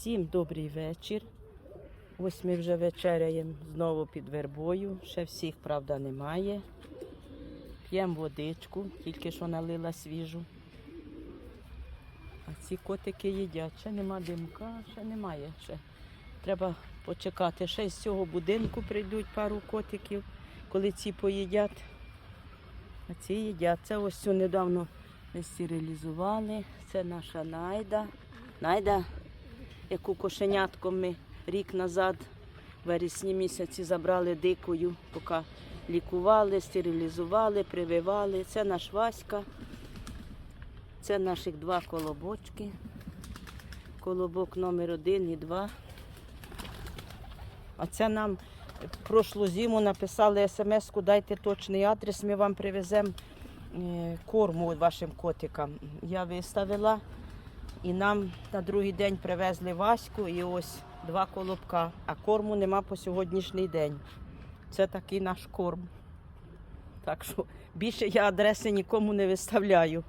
Всім добрий вечір. Ось ми вже вечеряємо знову під вербою. Ще всіх, правда, немає. П'ємо водичку, тільки що налила свіжу. А ці котики їдять. Ще нема димка, ще немає. Ще. Треба почекати. Ще з цього будинку прийдуть пару котиків, коли ці поїдять. А ці їдять. Це ось цю недавно ми стерилізували. Це наша найда. Найда, яку кошенятком ми рік назад, в вересні місяці, забрали дикою, поки лікували, стерилізували, прививали. Це наш Васька. Це наших два колобочки. Колобок номер один і два. А це нам прошлу зиму написали смс-ку, дайте точний адрес, ми вам привеземо е, корму вашим котикам. Я виставила і нам на другий день привезли Ваську і ось два колобка, а корму нема по сьогоднішній день. Це такий наш корм. Так що більше я адреси нікому не виставляю.